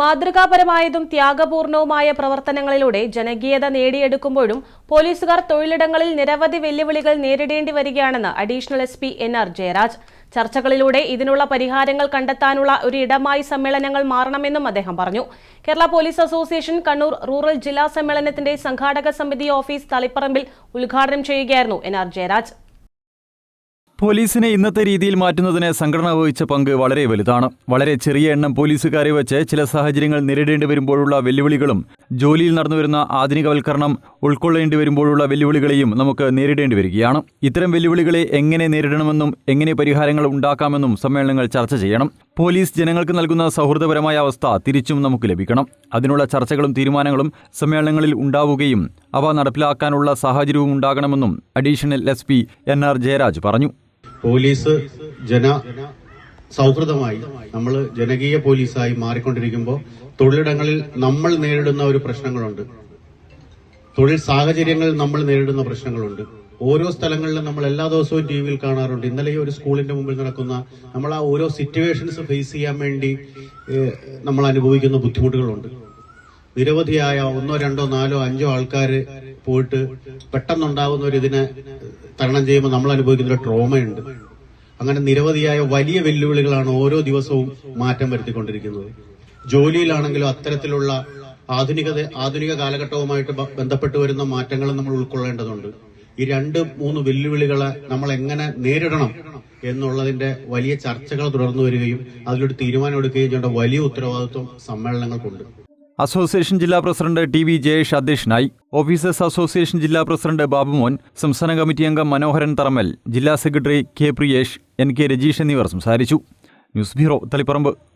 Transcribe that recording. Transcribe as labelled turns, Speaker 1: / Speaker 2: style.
Speaker 1: മാതൃകാപരമായതും ത്യാഗപൂർണവുമായ പ്രവർത്തനങ്ങളിലൂടെ ജനകീയത നേടിയെടുക്കുമ്പോഴും പോലീസുകാർ തൊഴിലിടങ്ങളിൽ നിരവധി വെല്ലുവിളികൾ നേരിടേണ്ടി വരികയാണെന്ന് additional S P N R Jayaraj. ചർച്ചകളിലൂടെ ഇതിനുള്ള പരിഹാരങ്ങൾ കണ്ടെത്താനുള്ള ഒരു ഇടമായി സമ്മേളനങ്ങൾ മാറണമെന്നും അദ്ദേഹം പറഞ്ഞു. Kerala police association Kannur rural ജില്ലാ സമ്മേളനത്തിന്റെ സംഘാടക സമിതി ഓഫീസ് തളിപ്പറമ്പിൽ ഉദ്ഘാടനം ചെയ്യുകയായിരുന്നു എൻ ആർ ജയരാജ്.
Speaker 2: പോലീസിനെ ഇന്നത്തെ രീതിയിൽ മാറ്റുന്നതിന് സംഘടന വഹിച്ച പങ്ക് വളരെ വലുതാണ്. വളരെ ചെറിയ എണ്ണം പോലീസുകാരെ വെച്ച് ചില സാഹചര്യങ്ങൾ നേരിടേണ്ടി വരുമ്പോഴുള്ള വെല്ലുവിളികളും ജോലിയിൽ നടന്നുവരുന്ന ആധുനികവൽക്കരണം ഉൾക്കൊള്ളേണ്ടി വരുമ്പോഴുള്ള വെല്ലുവിളികളെയും നമുക്ക് നേരിടേണ്ടി വരികയാണ്. ഇത്തരം വെല്ലുവിളികളെ എങ്ങനെ നേരിടണമെന്നും എങ്ങനെ പരിഹാരങ്ങൾ ഉണ്ടാക്കാമെന്നും സമ്മേളനങ്ങൾ ചർച്ച ചെയ്യണം. പോലീസ് ജനങ്ങൾക്ക് നൽകുന്ന സൗഹൃദപരമായ അവസ്ഥ തിരിച്ചും നമുക്ക് ലഭിക്കണം. അതിനുള്ള ചർച്ചകളും തീരുമാനങ്ങളും സമ്മേളനങ്ങളിൽ ഉണ്ടാവുകയും അവ നടപ്പിലാക്കാനുള്ള സാഹചര്യവും ഉണ്ടാകണമെന്നും additional S P N R Jayaraj പറഞ്ഞു.
Speaker 3: പോലീസ് ജന സൗഹൃദമായി നമ്മൾ ജനകീയ പോലീസായി മാറിക്കൊണ്ടിരിക്കുമ്പോൾ തൊഴിലിടങ്ങളിൽ നമ്മൾ നേരിടുന്ന ഒരു പ്രശ്നങ്ങളുണ്ട്. തൊഴിൽ സാഹചര്യങ്ങളിൽ നമ്മൾ നേരിടുന്ന പ്രശ്നങ്ങളുണ്ട്. ഓരോ സ്ഥലങ്ങളിലും നമ്മൾ എല്ലാ ദിവസവും ടി വിയിൽ കാണാറുണ്ട്. ഇന്നലെ ഈ ഒരു സ്കൂളിന്റെ മുമ്പിൽ നടക്കുന്ന നമ്മൾ ആ ഓരോ സിറ്റുവേഷൻസ് ഫേസ് ചെയ്യാൻ വേണ്ടി നമ്മൾ അനുഭവിക്കുന്ന ബുദ്ധിമുട്ടുകളുണ്ട്. നിരവധിയായ ഒന്നോ രണ്ടോ നാലോ അഞ്ചോ ആൾക്കാർ പോയിട്ട് പെട്ടെന്നുണ്ടാകുന്ന ഒരു ഇതിനെ തരണം ചെയ്യുമ്പോൾ നമ്മൾ അനുഭവിക്കുന്ന ഒരു ട്രോമയുണ്ട്. അങ്ങനെ നിരവധിയായ വലിയ വെല്ലുവിളികളാണ് ഓരോ ദിവസവും മാറ്റം വരുത്തിക്കൊണ്ടിരിക്കുന്നത്. ജോലിയിലാണെങ്കിലും അത്തരത്തിലുള്ള ആധുനികത ആധുനിക കാലഘട്ടവുമായിട്ട് ബന്ധപ്പെട്ട് വരുന്ന മാറ്റങ്ങൾ നമ്മൾ ഉൾക്കൊള്ളേണ്ടതുണ്ട്. ഈ രണ്ട് മൂന്ന് വെല്ലുവിളികളെ നമ്മൾ എങ്ങനെ നേരിടണം എന്നുള്ളതിന്റെ വലിയ ചർച്ചകൾ തുടർന്നു വരികയും അതിലൊരു തീരുമാനം എടുക്കുകയും ചെയ്യേണ്ട വലിയ ഉത്തരവാദിത്വം സമ്മേളനങ്ങൾക്കുണ്ട്.
Speaker 2: അസോസിയേഷൻ ജില്ലാ പ്രസിഡന്റ് ടി വി ജയേഷ് അധ്യക്ഷനായി. ഓഫീസേഴ്സ് അസോസിയേഷൻ ജില്ലാ പ്രസിഡന്റ് ബാബുമോൻ സംസ്ഥാന കമ്മിറ്റി അംഗം മനോഹരൻ തറമൽ ജില്ലാ secretary K Priyesh N K Rajeesh എന്നിവർ സംസാരിച്ചു. News bureau Taliparamba.